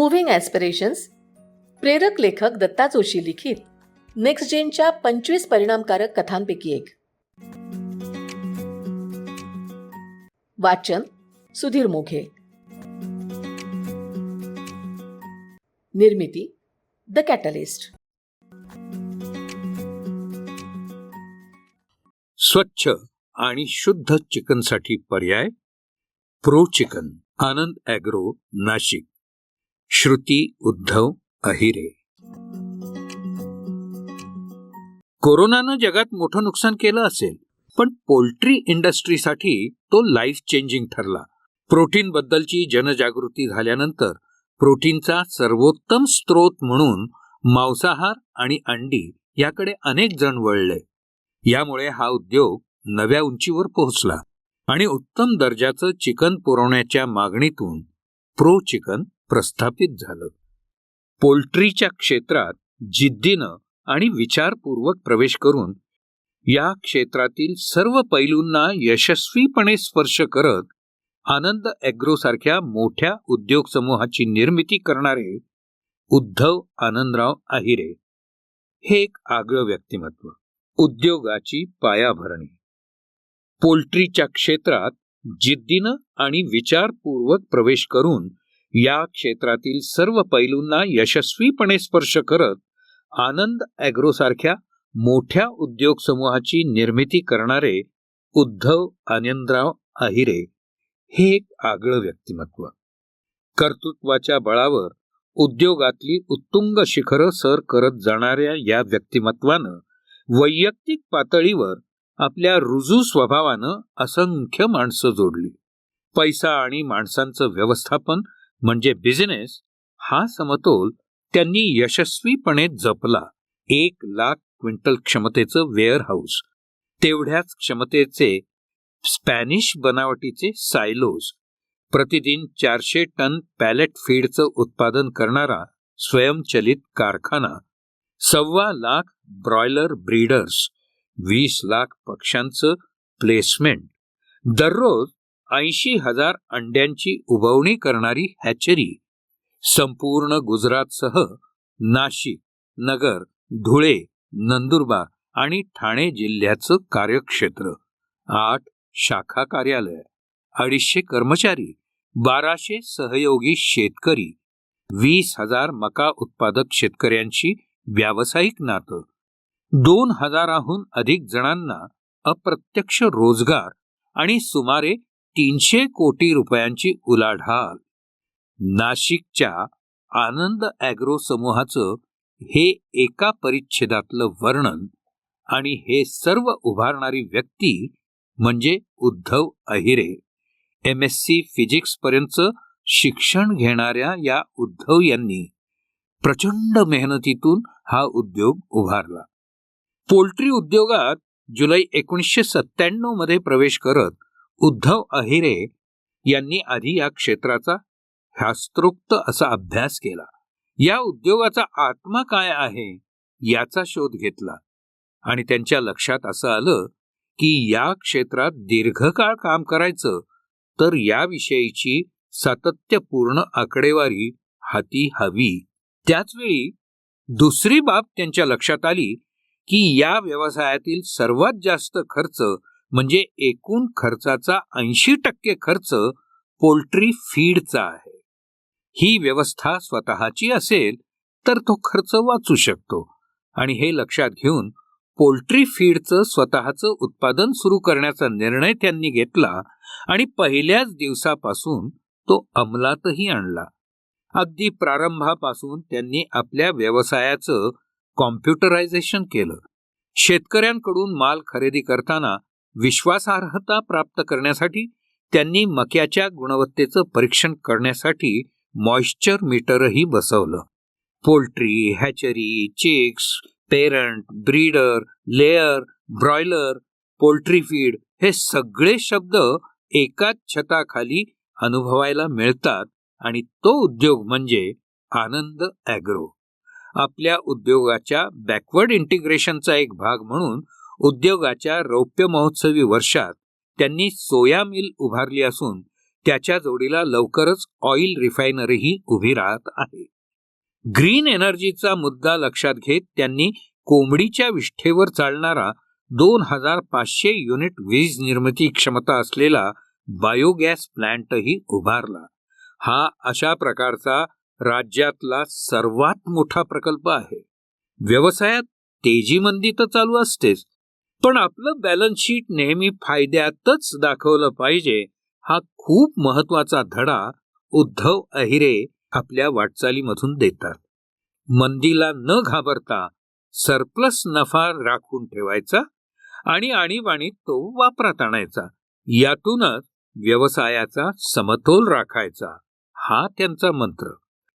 Moving aspirations प्रेरक लेखक दत्ता जोशी लिखित. नेक्स्ट जेनच्या पंचवीस परिणामकारक कथांपैकी एक. वाचन सुधीर मोघे. निर्मिती द कॅटलिस्ट. स्वच्छ आणि शुद्ध चिकनसाठी पर्याय Pro Chicken Anand Agro Nashik. Shruti Uddhav Ahire. कोरोनानं जगात मोठं नुकसान केलं असेल पण पोल्ट्री इंडस्ट्रीसाठी तो लाईफ चेंजिंग ठरला. प्रोटीन बद्दलची जनजागृती झाल्यानंतर प्रोटीनचा सर्वोत्तम स्रोत म्हणून मांसाहार आणि अंडी याकडे अनेक जण वळले. यामुळे हा उद्योग नव्या उंचीवर पोहोचला आणि उत्तम दर्जाचं चिकन पुरवण्याच्या मागणीतून प्रो चिकन प्रस्थापित झालं. पोल्ट्रीच्या क्षेत्रात जिद्दीनं आणि विचारपूर्वक प्रवेश करून या क्षेत्रातील सर्व पैलूंना यशस्वीपणे स्पर्श करत आनंद ॲग्रो सारख्या मोठ्या उद्योग समूहाची निर्मिती करणारे उद्धव आनंदराव आहिरे हे एक आगळं व्यक्तिमत्व. उद्योगाची पायाभरणी. पोल्ट्रीच्या क्षेत्रात जिद्दीनं आणि विचारपूर्वक प्रवेश करून या क्षेत्रातील सर्व पैलूंना यशस्वीपणे स्पर्श करत आनंद ॲग्रोसारख्या मोठ्या उद्योग समूहाची निर्मिती करणारे उद्धव आनंदराव आहिरे हे एक आगळं व्यक्तिमत्व. कर्तृत्वाच्या बळावर उद्योगातली उत्तुंग शिखरं सर करत जाणाऱ्या या व्यक्तिमत्वानं वैयक्तिक पातळीवर आपल्या रुजू स्वभावानं असंख्य माणसं जोडली. पैसा आणि माणसांचं व्यवस्थापन म्हणजे बिझनेस हा समतोल त्यांनी यशस्वीपणे जपला. एक लाख क्विंटल क्षमतेचं वेअर हाऊस तेवढ्याच क्षमतेचे स्पॅनिश बनावटीचे सायलोज प्रतिदिन चारशे टन पॅलेट फीडचं उत्पादन करणारा स्वयंचलित कारखाना सव्वा लाख ब्रॉयलर ब्रीडर्स वीस लाख पक्ष्यांचं प्लेसमेंट. दररोज ऐंशी हजार अंड्यांची उबवणी करणारी हॅचरी संपूर्ण गुजरातसह नाशिक नगर धुळे नंदुरबार आणि ठाणे जिल्ह्याचं कार्यक्षेत्र. आठ शाखा कार्यालय अडीचशे कर्मचारी बाराशे सहयोगी शेतकरी वीस हजार मका उत्पादक शेतकऱ्यांशी व्यावसायिक नातं. दोन हजाराहून अधिक जणांना अप्रत्यक्ष रोजगार आणि सुमारे तीनशे कोटी रुपयांची उलाढाल. नाशिकच्या आनंद ॲग्रो समूहाचं हे एका परिच्छेदातलं वर्णन आणि हे सर्व उभारणारी व्यक्ती म्हणजे Uddhav Ahire. M S C physics पर्यंत शिक्षण घेणाऱ्या या उद्धव यांनी प्रचंड मेहनतीतून हा उद्योग उभारला. पोल्ट्री उद्योगात जुलै एकोणीसशे सत्त्याण्णवमध्ये प्रवेश करत उद्धव अहिरे यांनी आधी या क्षेत्राचा शास्त्रोक्त असा अभ्यास केला. या उद्योगाचा आत्मा काय आहे याचा शोध घेतला. आणि त्यांच्या लक्षात असं आलं की या क्षेत्रात दीर्घकाळ काम करायचं तर याविषयीची सातत्यपूर्ण आकडेवारी हाती हवी. त्याचवेळी दुसरी बाब त्यांच्या लक्षात आली की या व्यवसायातील सर्वात जास्त खर्च म्हणजे एकूण खर्चाचा ऐंशी टक्के खर्च पोल्ट्री फीडचा आहे. ही व्यवस्था स्वतःची असेल तर तो खर्च वाचू शकतो. आणि हे लक्षात घेऊन पोल्ट्री फीडचं स्वतःचं उत्पादन सुरू करण्याचा निर्णय त्यांनी घेतला आणि पहिल्याच दिवसापासून तो अंमलातही आणला. अगदी प्रारंभापासून त्यांनी आपल्या व्यवसायाचं कॉम्प्युटरायझेशन केलं. शेतकऱ्यांकडून माल खरेदी करताना विश्वासार्हता प्राप्त करण्यासाठी त्यांनी मक्याच्या गुणवत्तेचं परीक्षण करण्यासाठी मॉइश्चर मीटरही बसवलं. Poultry hatchery chicks parent breeder layer broiler poultry feed हे सगळे शब्द एकाच छताखाली अनुभवायला मिळतात आणि तो उद्योग म्हणजे आनंद ॲग्रो. आपल्या उद्योगाच्या बॅकवर्ड इंटिग्रेशनचा एक भाग म्हणून उद्योगाच्या रौप्य महोत्सवी वर्षात त्यांनी सोया मिल उभारली असून त्याच्या जोडीला लवकरच ऑइल रिफायनरीही उभी राहत आहे. ग्रीन एनर्जीचा मुद्दा लक्षात घेत त्यांनी कोंबडीच्या विष्ठेवर चालणारा दोन हजार पाचशे युनिट वीज निर्मिती क्षमता असलेला बायोगॅस प्लांटही उभारला. हा अशा प्रकारचा राज्यातला सर्वात मोठा प्रकल्प आहे. व्यवसायात तेजी मंदी तर चालू असतेच पण आपलं बॅलन्स शीट नेहमी फायद्यातच दाखवलं पाहिजे हा खूप महत्त्वाचा धडा उद्धव अहिरे आपल्या वाटचालीमधून देतात. मंदीला न घाबरता सरप्लस नफा राखून ठेवायचा आणि आणीबाणीत तो वापरात आणायचा. यातूनच व्यवसायाचा समतोल राखायचा हा त्यांचा मंत्र.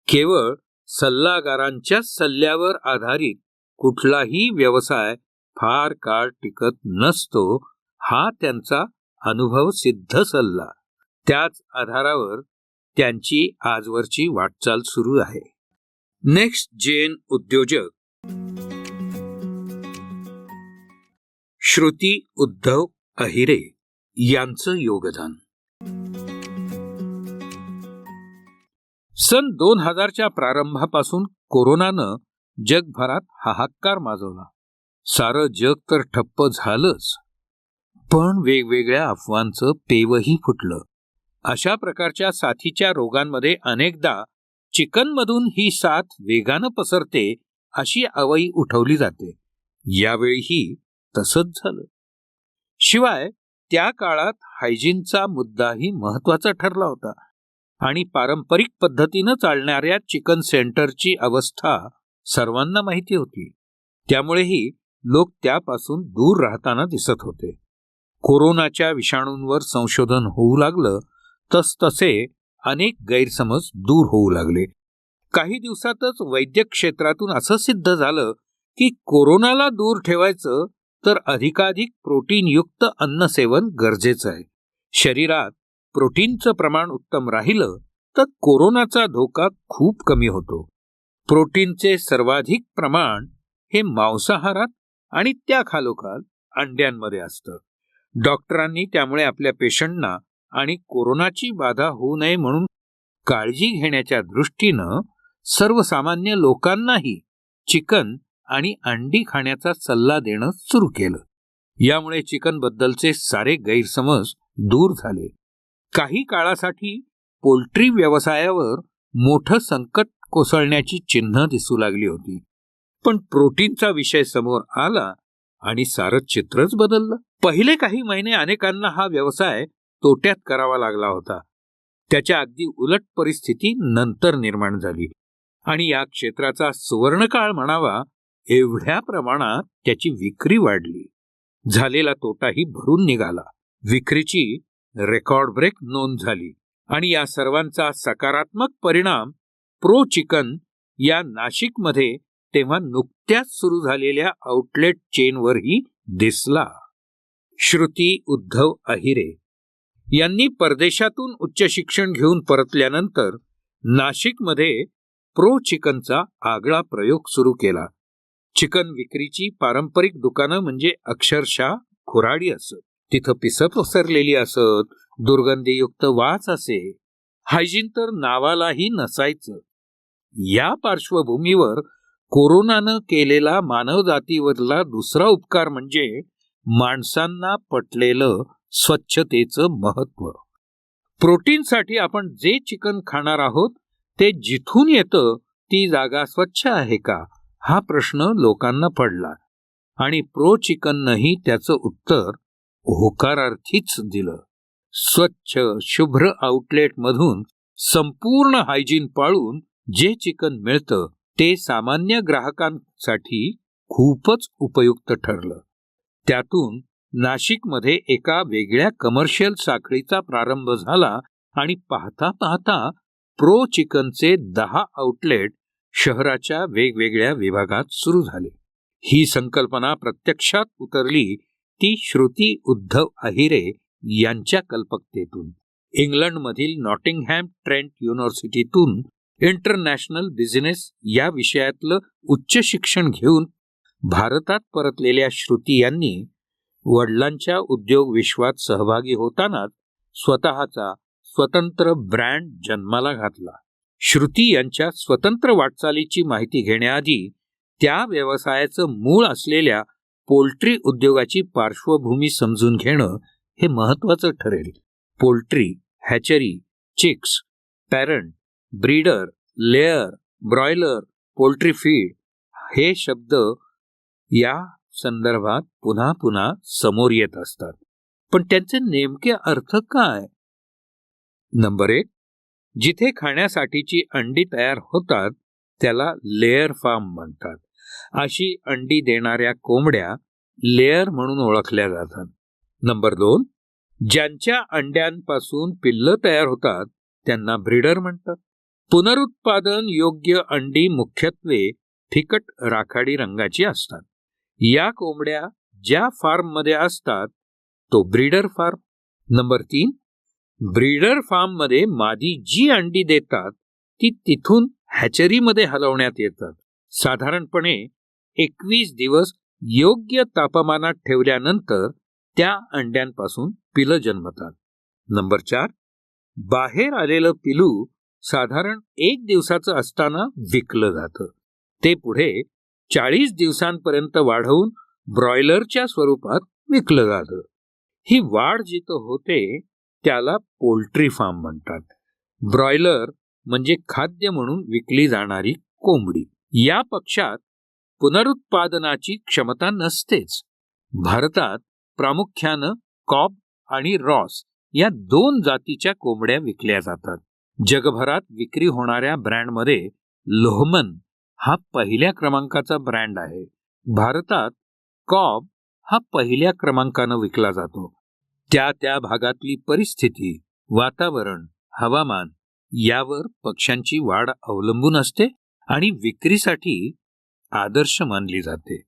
केवळ सल्लागारांच्या सल्ल्यावर आधारित कुठलाही व्यवसाय फार काळ टिकत नसतो हा त्यांचा अनुभव सिद्ध सल्ला. त्याच आधारावर त्यांची आजवरची वाटचाल सुरू आहे. नेक्स्ट जेन उद्योजक. श्रुती उद्धव अहिरे यांचं योगदान. सन दोन हजारच्या प्रारंभापासून कोरोनानं जगभरात हाहाकार माजवला. सारं जग तर ठप्प झालंच. पण वेगवेगळ्या अफवांचं पेवही फुटलं. अशा प्रकारच्या साथीच्या रोगांमध्ये अनेकदा चिकनमधून ही साथ वेगानं पसरते अशी अवई उठवली जाते. यावेळीही तसंच झालं. शिवाय त्या काळात हायजीनचा मुद्दाही महत्त्वाचा ठरला होता आणि पारंपरिक पद्धतीनं चालणाऱ्या चिकन सेंटरची अवस्था सर्वांना माहिती होती. त्यामुळेही लोक त्यापासून दूर राहताना दिसत होते. कोरोनाच्या विषाणूंवर संशोधन होऊ लागलं तसतसे अनेक गैरसमज दूर होऊ लागले. काही दिवसातच वैद्यक क्षेत्रातून असं सिद्ध झालं की कोरोनाला दूर ठेवायचं तर अधिकाधिक प्रोटीनयुक्त अन्न सेवन गरजेचं आहे. शरीरात प्रोटीनचं प्रमाण उत्तम राहिलं तर कोरोनाचा धोका खूप कमी होतो. प्रोटीनचे सर्वाधिक प्रमाण हे मांसाहारात आणि त्या खालोखाल अंड्यांमध्ये असतं. डॉक्टरांनी त्यामुळे आपल्या पेशंटना आणि कोरोनाची बाधा होऊ नये म्हणून काळजी घेण्याच्या दृष्टीनं सर्वसामान्य लोकांनाही चिकन आणि अंडी खाण्याचा सल्ला देणं सुरू केलं. यामुळे चिकनबद्दलचे सारे गैरसमज दूर झाले. काही काळासाठी पोल्ट्री व्यवसायावर मोठं संकट कोसळण्याची चिन्ह दिसू लागली होती. पण प्रोटीनचा विषय समोर आला आणि सारं चित्रच बदललं. पहिले काही महिने अनेकांना हा व्यवसाय तोट्यात करावा लागला होता. त्याच्या अगदी उलट परिस्थिती नंतर निर्माण झाली. आणि या क्षेत्राचा सुवर्णकाळ म्हणावा एवढ्या प्रमाणात त्याची विक्री वाढली. झालेला तोटाही भरून निघाला. विक्रीची रेकॉर्ड ब्रेक नोंद झाली. आणि या सर्वांचा सकारात्मक परिणाम प्रो चिकन या नाशिकमध्ये तेव्हा नुकत्याच सुरू झालेल्या आउटलेट चेनवरही दिसला. श्रुती उद्धव अहिरे यांनी परदेशातून उच्च शिक्षण घेऊन परतल्यानंतर नाशिकमध्ये प्रो चिकनचा आगळा प्रयोग सुरू केला. चिकन विक्रीची पारंपरिक दुकानं म्हणजे अक्षरशः खुराडी असत. तिथं पिसं पसरलेली असत दुर्गंधीयुक्त वास असे. हायजीन तर नावालाही नसायचं. या पार्श्वभूमीवर कोरोनानं केलेला मानवजातीवरला दुसरा उपकार म्हणजे माणसांना पटलेलं स्वच्छतेचं महत्त्व प्रोटीनसाठी आपण जे चिकन खाणार आहोत ते जिथून येतं ती जागा स्वच्छ आहे का? हा प्रश्न लोकांना पडला. आणि प्रो चिकननंही त्याचं उत्तर होकारार्थीच दिलं. स्वच्छ शुभ्र आउटलेटमधून संपूर्ण हायजीन पाळून जे चिकन मिळतं ते सामान्य ग्राहकांसाठी खूपच उपयुक्त ठरलं. त्यातून नाशिकमध्ये एका वेगळ्या कमर्शियल साखळीचा प्रारंभ झाला आणि पाहता पाहता प्रो चिकनचे दहा आउटलेट शहराच्या वेगवेगळ्या विभागात सुरू झाले. ही संकल्पना प्रत्यक्षात उतरली ती श्रुती उद्धव अहिरे यांच्या कल्पकतेतून. इंग्लंडमधील नॉटिंगहॅम ट्रेंट युनिव्हर्सिटीतून इंटरनॅशनल बिझनेस या विषयातलं उच्च शिक्षण घेऊन भारतात परतलेल्या श्रुती यांनी वडिलांच्या उद्योग विश्वात सहभागी होतानाच स्वतःचा स्वतंत्र ब्रँड जन्माला घातला. श्रुती यांच्या स्वतंत्र वाटचालीची माहिती घेण्याआधी त्या व्यवसायाचं मूळ असलेल्या पोल्ट्री उद्योगाची पार्श्वभूमी समजून घेणं हे महत्वाचं ठरेल. Poultry hatchery chicks parent breeder layer broiler poultry feed हे शब्द या संदर्भात पुन्हा पुन्हा समोर येत असतात. पण त्यांचे नेमके अर्थ काय? नंबर एक जिथे खाण्यासाठीची अंडी तयार होतात त्याला लेअर फार्म म्हणतात. अशी अंडी देणाऱ्या कोंबड्या लेअर म्हणून ओळखल्या जातात. नंबर दोन ज्यांच्या अंड्यांपासून पिल्लं तयार होतात त्यांना ब्रीडर म्हणतात. पुनरुत्पादन योग्य अंडी मुख्यत्वे फिकट राखाडी रंगाची असतात. या कोंबड्या ज्या फार्ममध्ये असतात तो ब्रीडर फार्म. नंबर तीन ब्रीडर फार्ममध्ये मादी जी अंडी देतात ती तिथून हॅचरीमध्ये हलवण्यात येतात. साधारणपणे एकवीस दिवस योग्य तापमानात ठेवल्यानंतर त्या अंड्यांपासून पिलं जन्मतात. नंबर चार बाहेर आलेलं पिलू साधारण एक दिवसाचं असताना विकलं जातं. ते पुढे चाळीस दिवसांपर्यंत वाढवून ब्रॉयलरच्या स्वरूपात विकलं जातं. ही वाढ जिथं होते त्याला पोल्ट्री फार्म म्हणतात. ब्रॉयलर म्हणजे खाद्य म्हणून विकली जाणारी कोंबडी. या पक्षात पुनरुत्पादनाची क्षमता नसतेच. भारतात प्रामुख्यानं कॉब आणि रॉस या दोन जातीच्या कोंबड्या विकल्या जातात. जगभरात विक्री होणाऱ्या ब्रँडमध्ये लोहमन हा पहिल्या क्रमांकाचा ब्रँड आहे. भारतात कॉब हा पहिल्या क्रमांकानं विकला जातो. त्या त्या भागातली परिस्थिती वातावरण हवामान यावर पक्ष्यांची वाढ अवलंबून असते आणि विक्रीसाठी आदर्श मानली जाते.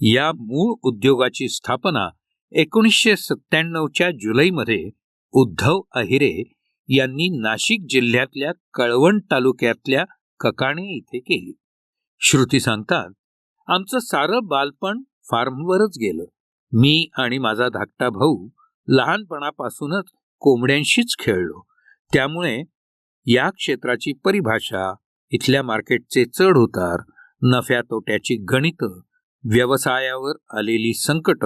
या मूळ उद्योगाची स्थापना एकोणीसशे सत्त्याण्णवच्या जुलैमध्ये उद्धव अहिरे यांनी नाशिक जिल्ह्यातल्या कळवण तालुक्यातल्या ककाणे इथे केली. श्रुती सांगतात आमचं सारं बालपण फार्मवरच गेलं. मी आणि माझा धाकटा भाऊ लहानपणापासूनच कोंबड्यांशीच खेळलो. त्यामुळे या क्षेत्राची परिभाषा इथल्या मार्केटचे चढ उतार नफ्या तोट्याची गणितं व्यवसायावर आलेली संकट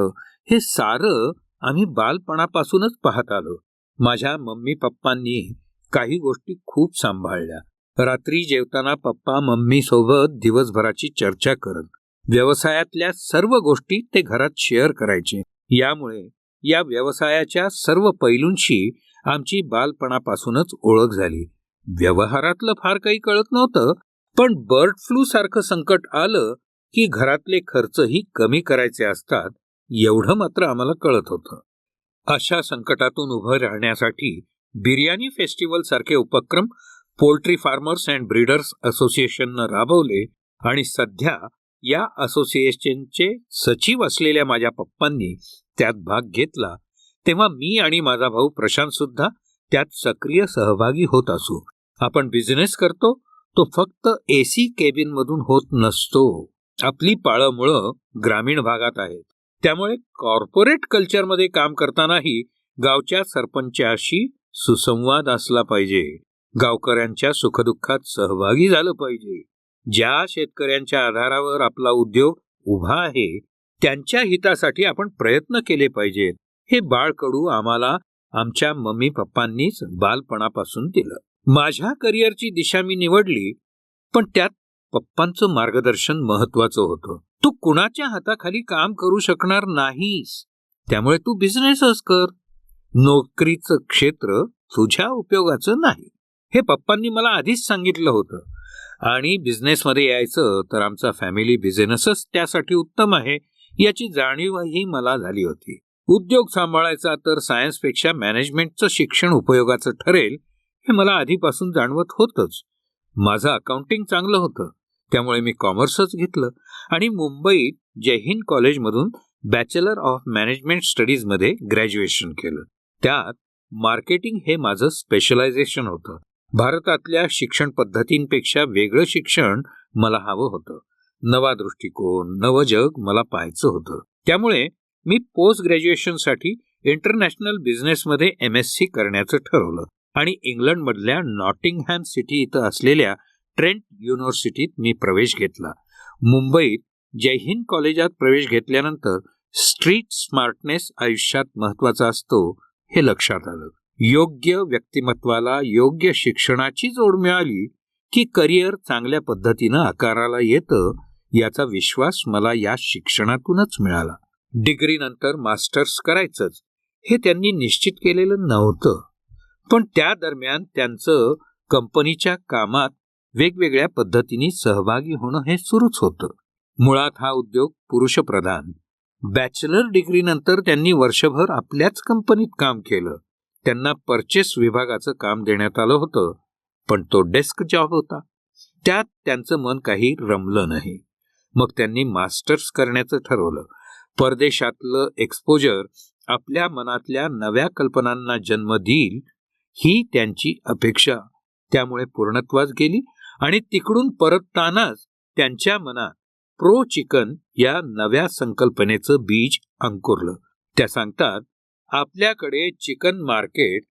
हे सारं आम्ही बालपणापासूनच पाहत आलो. माझ्या मम्मी पप्पांनी काही गोष्टी खूप सांभाळल्या. रात्री जेवताना पप्पा मम्मी सोबत दिवसभराची चर्चा करत व्यवसायातल्या सर्व गोष्टी ते घरात शेअर करायचे. यामुळे या व्यवसायाच्या सर्व पैलूंशी आमची बालपणापासूनच ओळख झाली. व्यवहारातलं फार काही कळत नव्हतं पण बर्ड फ्लू सारखं संकट आलं की घरातले खर्चही कमी करायचे असतात एवढं मात्र आम्हाला कळत होतं. अशा संकटातून उभं राहण्यासाठी बिर्याणी फेस्टिवल सारखे उपक्रम पोल्ट्री फार्मर्स अँड ब्रीडर्स असोसिएशननं राबवले आणि सध्या या असोसिएशनचे सचिव असलेल्या माझ्या पप्पांनी त्यात भाग घेतला. तेव्हा मी आणि माझा भाऊ प्रशांत सुद्धा त्यात सक्रिय सहभागी होत असू. आपण बिझनेस करतो तो फक्त एसी केबिन मधून होत नसतो. आपली पाळंमुळं ग्रामीण भागात आहेत. त्यामुळे कॉर्पोरेट कल्चरमध्ये काम करतानाही गावच्या सरपंचाशी सुसंवाद असला पाहिजे. गावकऱ्यांच्या सुखदुःखात सहभागी झालं पाहिजे. ज्या शेतकऱ्यांच्या आधारावर आपला उद्योग उभा आहे त्यांच्या हितासाठी आपण प्रयत्न केले पाहिजेत. हे बाळकडू आम्हाला आमच्या मम्मी पप्पांनीच बालपणापासून दिलं. माझ्या करिअरची दिशा मी निवडली पण त्यात पप्पांचं मार्गदर्शन महत्वाचं होतं. तू कुणाच्या हाताखाली काम करू शकणार नाहीस. त्यामुळे तू बिझनेसच कर. नोकरीचं क्षेत्र तुझ्या उपयोगाचं नाही. हे पप्पांनी मला आधीच सांगितलं होतं. आणि बिझनेसमध्ये यायचं तर आमचा फॅमिली बिझनेसच त्यासाठी उत्तम आहे याची जाणीवही मला झाली होती. उद्योग सांभाळायचा तर सायन्सपेक्षा मॅनेजमेंटचं शिक्षण उपयोगाचं ठरेल हे मला आधीपासून जाणवत होतंच. माझं अकाउंटिंग चांगलं होतं. त्यामुळे मी कॉमर्सच घेतलं. आणि मुंबईत जय हिंद कॉलेजमधून बॅचलर ऑफ मॅनेजमेंट स्टडीजमध्ये ग्रॅज्युएशन केलं. त्यात मार्केटिंग हे माझं स्पेशलायझेशन होतं. भारतातल्या शिक्षण पद्धतींपेक्षा वेगळं शिक्षण मला हवं होतं. नवा दृष्टिकोन नवं जग मला पाहायचं होतं. त्यामुळे मी पोस्ट ग्रॅज्युएशनसाठी इंटरनॅशनल बिझनेसमध्ये एम एस सी करण्याचं ठरवलं. आणि इंग्लंडमधल्या नॉटिंगहॅम सिटी इथं असलेल्या ट्रेंट युनिव्हर्सिटीत मी प्रवेश घेतला. मुंबईत जय हिंद कॉलेजात प्रवेश घेतल्यानंतर स्ट्रीट स्मार्टनेस आयुष्यात महत्त्वाचा असतो हे लक्षात आलं. योग्य व्यक्तिमत्वाला योग्य शिक्षणाची जोड मिळाली की करिअर चांगल्या पद्धतीनं आकाराला येतं याचा विश्वास मला या शिक्षणातूनच मिळाला. डिग्रीनंतर मास्टर्स करायचंच हे त्यांनी निश्चित केलेलं नव्हतं. पण त्या दरम्यान त्यांचं कंपनीच्या कामात वेगवेगळ्या पद्धतीने सहभागी होणं हे सुरूच होतं. मुळात हा उद्योग पुरुषप्रधान. बॅचलर डिग्री नंतर त्यांनी वर्षभर आपल्याच कंपनीत काम केलं. त्यांना परचेस विभागाचं काम देण्यात आलं होतं पण तो डेस्क जॉब होता. त्यात त्यांचं मन काही रमलं नाही. मग त्यांनी मास्टर्स करण्याचं ठरवलं. परदेशातलं एक्सपोजर आपल्या मनातल्या नव्या कल्पनांना जन्म देईल ही त्यांची अपेक्षा. त्यामुळे पूर्णत्वास गेली आणि तिकडून परततानाच त्यांच्या मनात प्रो चिकन या नव्या संकल्पनेचं बीज अंकुरलं. त्या सांगतात आपल्याकडे चिकन मार्केट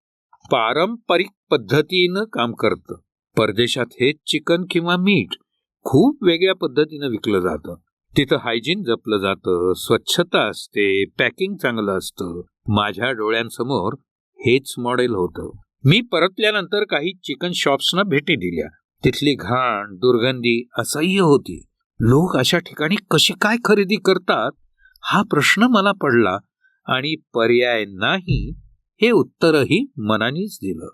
पारंपरिक पद्धतीनं काम करतं. परदेशात हे चिकन किंवा मीठ खूप वेगळ्या पद्धतीनं विकलं जातं. तिथं हायजीन जपलं जातं स्वच्छता असते पॅकिंग चांगलं असतं. माझ्या डोळ्यांसमोर हेच मॉडेल होतं. मी परतल्यानंतर काही चिकन शॉप्सना भेटी दिल्या. तिथली घाण दुर्गंधी असह्य होती. लोक अशा ठिकाणी कशी काय खरेदी करतात हा प्रश्न मला पडला आणि पर्याय नाही हे उत्तरही मनानेच दिलं.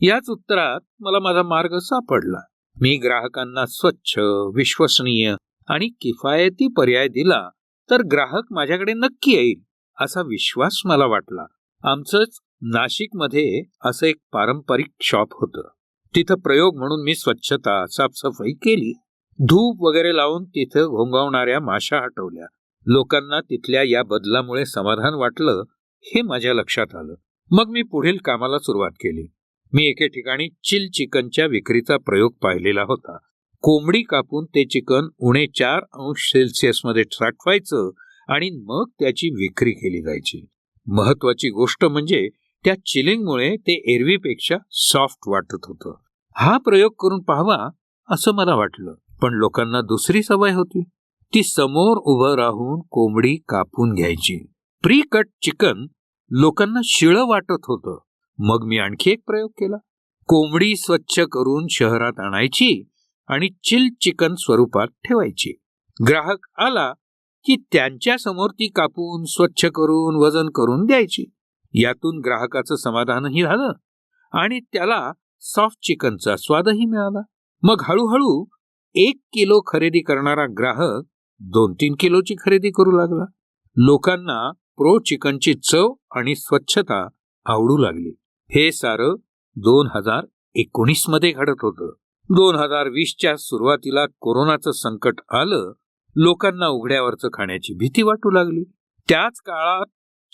याच उत्तरात मला माझा मार्ग सापडला. मी ग्राहकांना स्वच्छ विश्वसनीय आणि किफायती पर्याय दिला तर ग्राहक माझ्याकडे नक्की येईल असा विश्वास मला वाटला. आमचंच नाशिकमध्ये असं एक पारंपरिक शॉप होतं. तिथं प्रयोग म्हणून मी स्वच्छता साफसफाई केली. धूप वगैरे लावून तिथं घोंगावणाऱ्या माशा हटवल्या. लोकांना तिथल्या या बदलामुळे समाधान वाटलं हे माझ्या लक्षात आलं. मग मी पुढील कामाला सुरुवात केली. मी एके ठिकाणी चिल चिकनच्या विक्रीचा प्रयोग पाहिलेला होता. कोंबडी कापून ते चिकन उणे चार अंश सेल्सिअसमध्ये साठवायचं आणि मग त्याची विक्री केली जायची. महत्वाची गोष्ट म्हणजे त्या चिलिंगमुळे ते एरवीपेक्षा सॉफ्ट वाटत होतं. हा प्रयोग करून पाहावा असं मला वाटलं. पण लोकांना दुसरी सवय होती. ती समोर उभं राहून कोंबडी कापून घ्यायची. प्री कट चिकन लोकांना शिळं वाटत होतं. मग मी आणखी एक प्रयोग केला. कोंबडी स्वच्छ करून शहरात आणायची आणि चिल चिकन स्वरूपात ठेवायची. ग्राहक आला की त्यांच्यासमोर ती कापून स्वच्छ करून वजन करून द्यायची. यातून ग्राहकाचं समाधानही झालं आणि त्याला सॉफ्ट चिकनचा स्वादही मिळाला. मग हळूहळू एक किलो खरेदी करणारा ग्राहक दोन तीन किलोची खरेदी करू लागला. लोकांना प्रो चिकनची चव आणि स्वच्छता आवडू लागली. हे सारं दोन हजार एकोणीसमध्ये घडत होतं. दोन हजार वीसच्या सुरुवातीला कोरोनाचं संकट आलं लोकांना उघड्यावरचं खाण्याची भीती वाटू लागली. त्याच काळात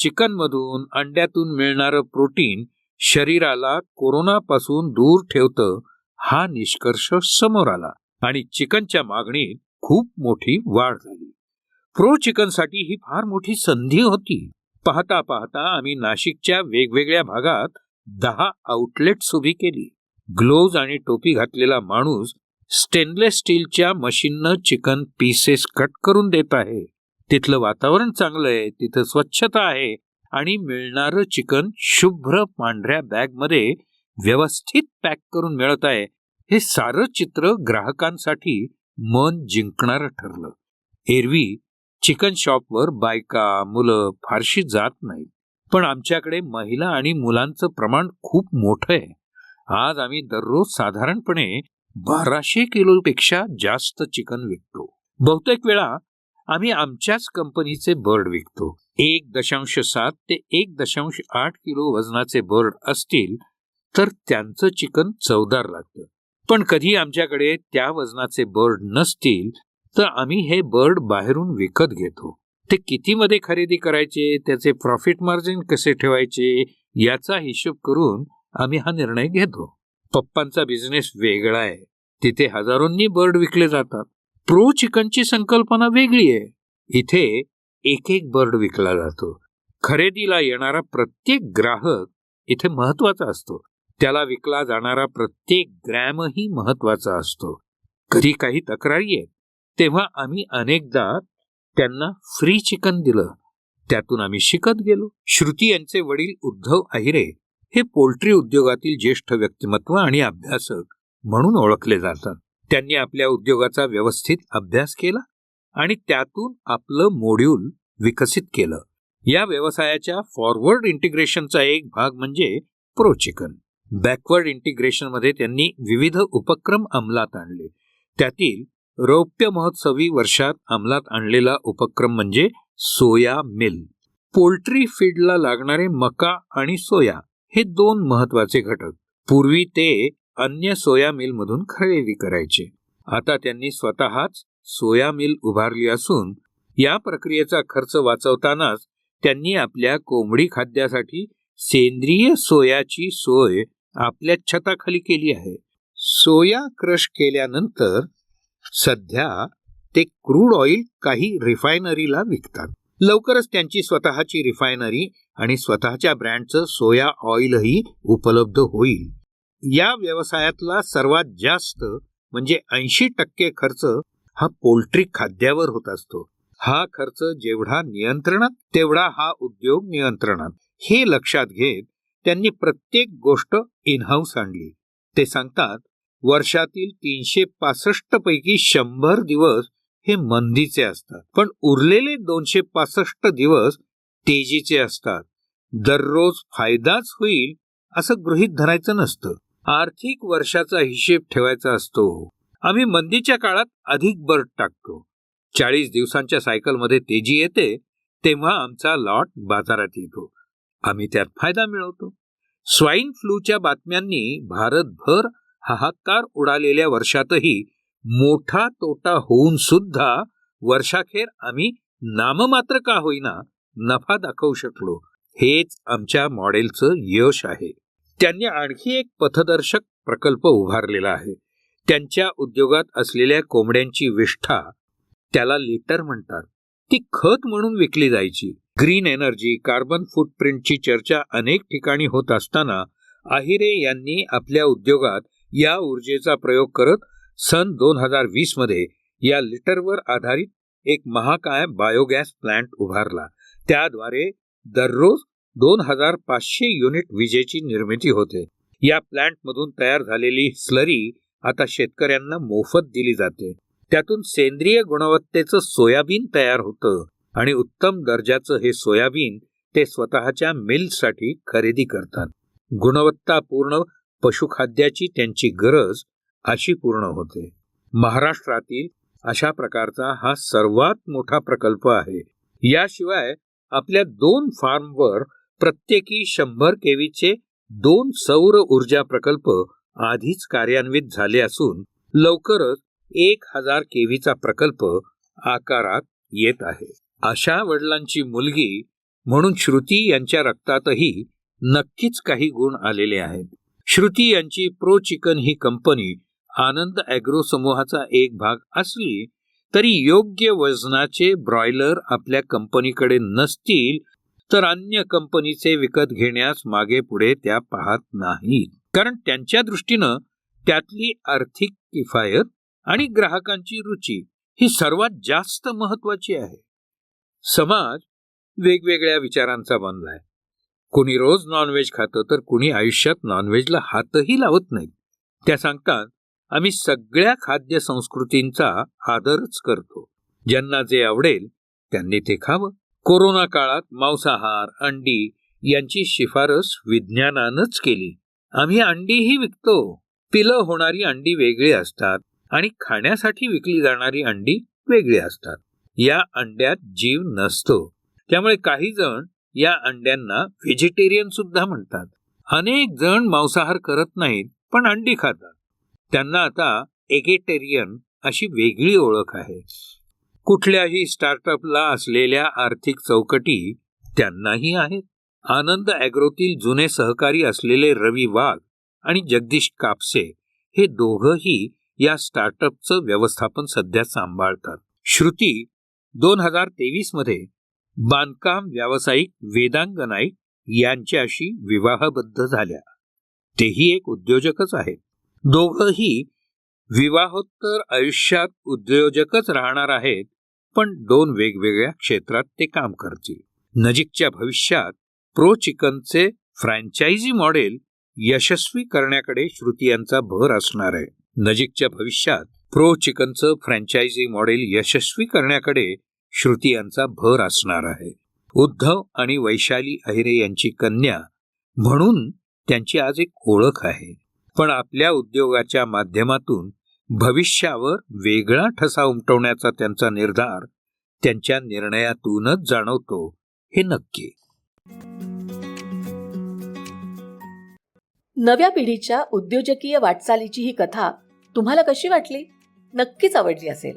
चिकनमधून अंड्यातून मिळणारं प्रोटीन शरीराला कोरोनापासून दूर ठेवतं हा निष्कर्ष समोर आला. आणि चिकनच्या मागणीत खूप मोठी वाढ झाली. प्रो चिकनसाठी ही फार मोठी संधी होती. पाहता पाहता आम्ही नाशिकच्या वेगवेगळ्या भागात दहा आउटलेट्स उभी केली. ग्लोव्ज आणि टोपी घातलेला माणूस स्टेनलेस स्टीलच्या मशीननं चिकन पीसेस कट करून देत आहे. तिथलं वातावरण चांगलं आहे तिथं स्वच्छता आहे आणि मिळणारं चिकन शुभ्र पांढऱ्या बॅगमध्ये व्यवस्थित पॅक करून मिळत आहे. हे सारं चित्र ग्राहकांसाठी मन जिंकणारं ठरलं. एरवी चिकन शॉपवर बायका मुलं फारशी जात नाहीत. पण आमच्याकडे महिला आणि मुलांचं प्रमाण खूप मोठं आहे. आज आम्ही दररोज साधारणपणे बाराशे किलोपेक्षा जास्त चिकन विकतो. बहुतेक वेळा आम्ही आमच्याच कंपनीचे बर्ड विकतो. एक दशांश सात ते एक दशांश आठ किलो वजनाचे बर्ड असतील तर त्यांचं चिकन चवदार लागतं. पण कधी आमच्याकडे त्या वजनाचे बर्ड नसतील तर आम्ही हे बर्ड बाहेरून विकत घेतो. ते कितीमध्ये खरेदी करायचे त्याचे प्रॉफिट मार्जिन कसे ठेवायचे याचा हिशोब करून आम्ही हा निर्णय घेतो. पप्पांचा बिझनेस वेगळा आहे. तिथे हजारोंनी बर्ड विकले जातात. प्रो चिकनची संकल्पना वेगळी आहे. इथे एक एक बर्ड विकला जातो. खरेदीला येणारा प्रत्येक ग्राहक इथे महत्त्वाचा असतो. त्याला विकला जाणारा प्रत्येक ग्रॅमही महत्त्वाचा असतो. कधी काही तक्रारी आहेत तेव्हा आम्ही अनेकदा त्यांना फ्री चिकन दिलं. त्यातून आम्ही शिकत गेलो. श्रुती यांचे वडील उद्धव अहिरे हे पोल्ट्री उद्योगातील ज्येष्ठ व्यक्तिमत्व आणि अभ्यासक म्हणून ओळखले जातात. त्यांनी आपल्या उद्योगाचा व्यवस्थित अभ्यास केला आणि त्यातून आपलं मॉड्यूल विकसित केलं. या व्यवसायाच्या फॉरवर्ड इंटिग्रेशनचा एक भाग म्हणजे प्रोचिकन बॅकवर्ड इंटिग्रेशनमध्ये त्यांनी विविध उपक्रम अंमलात आणले. त्यातील रौप्य महोत्सवी वर्षात अंमलात आणलेला उपक्रम म्हणजे सोया मिल. पोल्ट्री फीडला लागणारे मका आणि सोया हे दोन महत्त्वाचे घटक. पूर्वी ते अन्य सोया मिलमधून खरेदी करायचे. आता त्यांनी स्वतःच सोया मिल उभारली असून या प्रक्रियेचा खर्च वाचवतानाच त्यांनी आपल्या कोंबडी खाद्यासाठी सेंद्रिय सोयाची सोय आपल्या छताखाली केली आहे. सोया क्रश केल्यानंतर सध्या ते क्रूड ऑइल काही रिफायनरीला विकतात. लवकरच त्यांची स्वतःची रिफायनरी आणि स्वतःच्या ब्रँडचं सोया ऑइलही उपलब्ध होईल. या व्यवसायातला सर्वात जास्त म्हणजे ऐंशी टक्के खर्च हा पोल्ट्री खाद्यावर होत असतो. हा खर्च जेवढा नियंत्रणात तेवढा हा उद्योग नियंत्रणात. हे लक्षात घेत त्यांनी प्रत्येक गोष्ट इनहाऊस आणली. ते सांगतात वर्षातील तीनशे पासष्ट पैकी शंभर दिवस हे मंदीचे असतात पण उरलेले दोनशे पासष्ट दिवस तेजीचे असतात. दररोज फायदाच होईल असं गृहीत धरायचं नसतं. आर्थिक वर्षाचा हिशेब ठेवायचा असतो. आम्ही मंदीच्या काळात अधिक बर्ड टाकतो. चाळीस दिवसांच्या सायकलमध्ये तेजी येते तेव्हा आमचा लॉट बाजारात येतो. आम्ही त्यात फायदा मिळवतो. स्वाईन फ्लूच्या बातम्यांनी भारतभर हाहाकार उडालेल्या वर्षातही मोठा तोटा होऊन सुद्धा वर्षाखेर आम्ही नाममात्र का होईना नफा दाखवू शकलो. हेच आमच्या मॉडेलचं यश आहे. त्यांनी आणखी एक पथदर्शक प्रकल्प उभारलेला आहे. त्यांच्या उद्योगात असलेल्या कोंबड्यांची विष्ठा त्याला लिटर म्हणतात. ती खत म्हणून विकली जायची. ग्रीन एनर्जी कार्बन फूटप्रिंटची चर्चा अनेक ठिकाणी होत असताना आहिरे यांनी आपल्या उद्योगात या ऊर्जेचा प्रयोग करत सन दोन हजार वीसमध्ये या लिटरवर आधारित एक महाकाय बायोगॅस प्लांट उभारला. त्याद्वारे दररोज दोन हजार पाचशे युनिट विजेची निर्मिती होते. या प्लांटमधून तयार झालेली स्लरी आता शेतकऱ्यांना मोफत दिली जाते. त्यातून सेंद्रिय गुणवत्तेचं सोयाबीन तयार होतं आणि उत्तम दर्जाचं हे सोयाबीन ते स्वतःच्या मिलसाठी खरेदी करतात. गुणवत्तापूर्ण पशुखाद्याची त्यांची गरज अशी पूर्ण होते. महाराष्ट्रातील अशा प्रकारचा हा सर्वात मोठा प्रकल्प आहे. याशिवाय आपल्या दोन फार्मवर प्रत्येकी शंभर केवीचे दोन सौर ऊर्जा प्रकल्प आधीच कार्यान्वित झाले असून लवकरच एक हजार केवीचा प्रकल्प आकारात येत आहे. अशा वडिलांची मुलगी म्हणून श्रुती यांच्या रक्तातही नक्कीच काही गुण आलेले आहेत. श्रुती यांची प्रो चिकन ही कंपनी आनंद ॲग्रो समूहाचा एक भाग असली तरी योग्य वजनाचे ब्रॉयलर आपल्या कंपनीकडे नसतील तर अन्य कंपनीचे विकत घेण्यास मागे पुढे त्या पाहत नाहीत. कारण त्यांच्या दृष्टीनं त्यातली आर्थिक किफायत आणि ग्राहकांची रुची ही सर्वात जास्त महत्वाची आहे. समाज वेगवेगळ्या विचारांचा बनलाय कुणी रोज नॉनव्हेज खातं तर कुणी आयुष्यात नॉनव्हेजला हातही लावत नाही त्या सांगतात आम्ही सगळ्या खाद्य संस्कृतींचा आदरच करतो. ज्यांना जे आवडेल त्यांनी ते खावं. कोरोना काळात मांसाहार अंडी यांची शिफारस विज्ञानानंच केली. आम्ही अंडीही विकतो. पिलं होणारी अंडी वेगळी असतात आणि खाण्यासाठी विकली जाणारी अंडी वेगळी असतात. या अंड्यात जीव नसतो. त्यामुळे काही जण या अंड्यांना व्हेजिटेरियन सुद्धा म्हणतात. अनेक जण मांसाहार करत नाहीत पण अंडी खातात. त्यांना आता एगेटेरियन अशी वेगळी ओळख आहे. कुठल्याही स्टार्टअपला असलेल्या आर्थिक चौकटी त्यांनाही आहेत. आनंद ॲग्रोतील जुने सहकारी असलेले रवी वाघ आणि जगदीश कापसे हे दोघंही या स्टार्टअपचं व्यवस्थापन सध्या सांभाळतात. श्रुती दोन हजार तेवीसमध्ये बांधकाम व्यावसायिक वेदांग नाईक यांच्याशी विवाहबद्ध झाल्या. तेही एक उद्योजकच आहेत. दोघंही विवाहोत्तर आयुष्यात उद्योजकच राहणार आहेत पण दोन वेगवेगळ्या क्षेत्रात ते काम करतील. नजीकच्या भविष्यात प्रो चिकनचे फ्रँचायझी मॉडेल यशस्वी करण्याकडे श्रुती यांचा भर असणार आहे. नजीकच्या भविष्यात प्रो चिकनचं फ्रँचायझी मॉडेल यशस्वी करण्याकडे श्रुती यांचा भर असणार आहे. उद्धव आणि वैशाली अहिरे यांची कन्या म्हणून त्यांची आज एक ओळख आहे. पण आपल्या उद्योगाच्या माध्यमातून भविष्यावर वेगळा ठसा उमटवण्याचा त्यांचा निर्धार त्यांच्या निर्णयातूनच जाणवतो हे नक्की. नव्या पिढीच्या उद्योजकीय वाटचालीची ही कथा तुम्हाला कशी वाटली? नक्कीच आवडली असेल.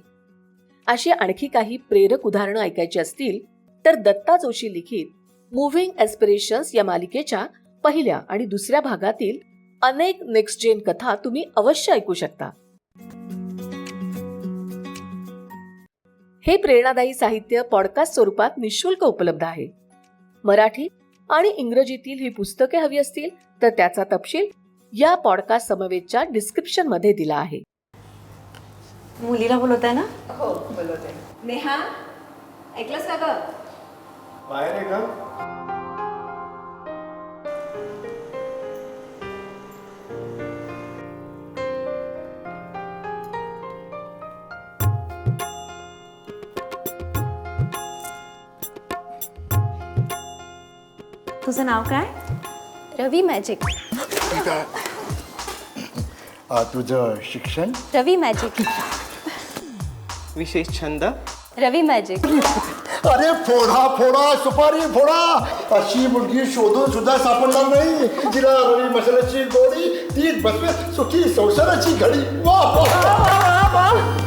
अशी आणखी काही प्रेरक उदाहरणं ऐकायची असतील तर दत्ता जोशी लिखित मुव्हिंग एस्पिरेशन्स या मालिकेच्या पहिल्या आणि दुसऱ्या भागातील अनेक नेक्स्ट जेन कथा तुम्ही अवश्य ऐकू शकता. हे प्रेरणादायी साहित्य पॉडकास्ट स्वरूपात निशुल्क उपलब्ध आहे. मराठी आणि इंग्रजीतील ही पुस्तके हवी असतील तर त्याचा तपशील या पॉडकास्ट समवेतच्या डिस्क्रिप्शनमध्ये दिला आहे. मुलीला बोलवत आहे ना? हो बोलवते. नेहा ऐकलंस का ग? बाहेर आहे का तुझं नाव काय रवी मॅजिक तुझं शिक्षण रवी मॅजिक विशेष छंद रवी मॅजिक अरे फोडा फोडा सुपारी फोडा. अशी मुलगी शोधून सुद्धा सापडणार नाही. तिला रवी मसाल्याची गोडी ती बसवे सुखी संसाराची घडी. वा वा, वा, वा, वा.